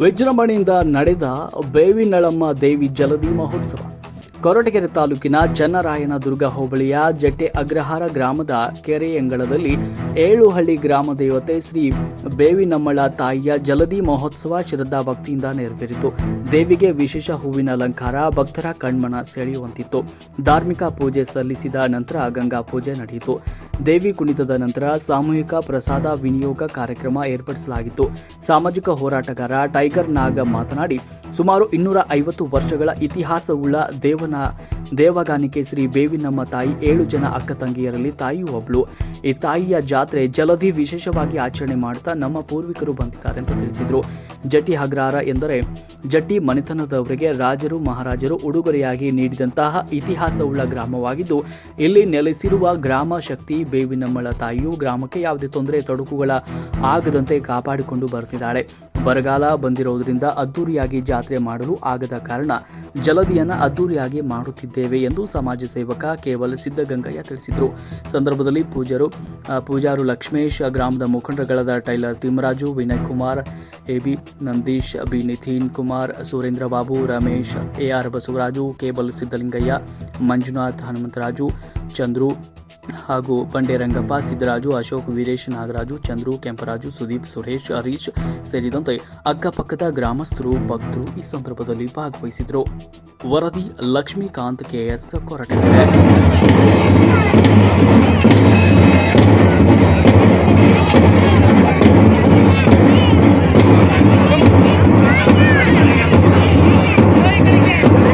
ವಿಜೃಂಭಣೆಯಿಂದ ನಡೆದ ಬೇವಿನಳಮ್ಮ ದೇವಿ ಜಲದಿ ಮಹೋತ್ಸವ. ಕೊರಟಗೆರೆ ತಾಲೂಕಿನ ಚನ್ನರಾಯನ ದುರ್ಗ ಹೋಬಳಿಯ ಜಟ್ಟೆ ಅಗ್ರಹಾರ ಗ್ರಾಮದ ಕೆರೆಯಂಗಳದಲ್ಲಿ ಏಳುಹಳ್ಳಿ ಗ್ರಾಮ ದೇವತೆ ಶ್ರೀ ಬೇವಿನಮ್ಮಳ ತಾಯಿಯ ಜಲದಿ ಮಹೋತ್ಸವ ಶ್ರದ್ಧಾ ಭಕ್ತಿಯಿಂದ ನೆರವೇರಿತು. ದೇವಿಗೆ ವಿಶೇಷ ಹೂವಿನ ಅಲಂಕಾರ, ಭಕ್ತರ ಕಣ್ಮನ ಸೆಳೆಯುವಂತಿತ್ತು. ಧಾರ್ಮಿಕ ಪೂಜೆ ಸಲ್ಲಿಸಿದ ನಂತರ ಗಂಗಾ ಪೂಜೆ ನಡೆಯಿತು. ದೇವಿ ಕುಣಿತದ ನಂತರ ಸಾಮೂಹಿಕ ಪ್ರಸಾದ ವಿನಿಯೋಗ ಕಾರ್ಯಕ್ರಮ ಏರ್ಪಡಿಸಲಾಗಿತ್ತು. ಸಾಮಾಜಿಕ ಹೋರಾಟಗಾರ ಟೈಗರ್ ನಾಗ ಮಾತನಾಡಿ, ಸುಮಾರು ಇನ್ನೂರ ಐವತ್ತು ವರ್ಷಗಳ ಇತಿಹಾಸವುಳ್ಳ ದೇವನ ದೇವಗಾನಿಕೆ ಶ್ರೀ ಬೇವಿನಮ್ಮ ತಾಯಿ, ಏಳು ಜನ ಅಕ್ಕ ತಂಗಿಯರಲ್ಲಿ ತಾಯಿ ಒಬ್ಳು. ಈ ತಾಯಿಯ ಜಾತ್ರೆ ಜಲಧಿ ವಿಶೇಷವಾಗಿ ಆಚರಣೆ ಮಾಡುತ್ತಾ ನಮ್ಮ ಪೂರ್ವಿಕರು ಬಂದಿದ್ದಾರೆ ಅಂತ ತಿಳಿಸಿದರು. ಜಟ್ಟಿ ಹಗ್ರಾರ ಎಂದರೆ ಜಟ್ಟಿ ಮನೆತನದವರಿಗೆ ರಾಜರು, ಮಹಾರಾಜರು ಉಡುಗೊರೆಯಾಗಿ ನೀಡಿದಂತಹ ಇತಿಹಾಸವುಳ್ಳ ಗ್ರಾಮವಾಗಿದ್ದು, ಇಲ್ಲಿ ನೆಲೆಸಿರುವ ಗ್ರಾಮ ಶಕ್ತಿ ಬೇವಿನಮ್ಮಳ ತಾಯಿಯು ಗ್ರಾಮಕ್ಕೆ ಯಾವುದೇ ತೊಂದರೆ, ತೊಡಕುಗಳ ಆಗದಂತೆ ಕಾಪಾಡಿಕೊಂಡು ಬರ್ತಿದ್ದಾಳೆ. ಬರಗಾಲ ಬಂದಿರೋದ್ರಿಂದ ಅದ್ದೂರಿಯಾಗಿ ಜಾತ್ರೆ ಮಾಡಲು ಆಗದ ಕಾರಣ ಜಲದಿಯನ್ನ ಅದ್ದೂರಿಯಾಗಿ ಮಾಡುತ್ತಿದ್ದೇವೆ ಎಂದು ಸಮಾಜ ಸೇವಕ ಕೇವಲ ಸಿದ್ದಗಂಗಯ್ಯ ತಿಳಿಸಿದರು. ಸಂದರ್ಭದಲ್ಲಿ ಪೂಜಾರು ಪೂಜಾರು ಲಕ್ಷ್ಮೇಶ್, ಗ್ರಾಮದ ಮುಖಂಡಗಳಾದ tailor Thimmaraju Vinay Kumar A B Nandish, B Nitin Kumar, Surendra Babu, Ramesh R Basavaraju, cable Siddalingaiah, Manjunath, Hanumantharaju, Chandru ಹಾಗೂ ಬಂಡೇರಂಗಪ್ಪ ಸಿದ್ದರಾಜು ಅಶೋಕ್, ವೀರೇಶ್, ನಾಗರಾಜು, ಚಂದ್ರು, ಕೆಂಪರಾಜು, ಸುದೀಪ್, ಸುರೇಶ್, ಹರೀಶ್ ಸೇರಿದಂತೆ ಅಕ್ಕಪಕ್ಕದ ಗ್ರಾಮಸ್ಥರು, ಭಕ್ತರು ಈ ಸಂದರ್ಭದಲ್ಲಿ ಭಾಗವಹಿಸಿದರು. ವರದಿ Lakshmikant K S Koratagere. Thank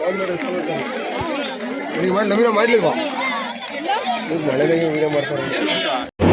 Kannada video ಮಾಡಲಿಲ್ವಾ? ನೀವು ಮಳೆನಾಗೆ ವಿಡಿಯೋ ಮಾಡ್ತಾರೆ.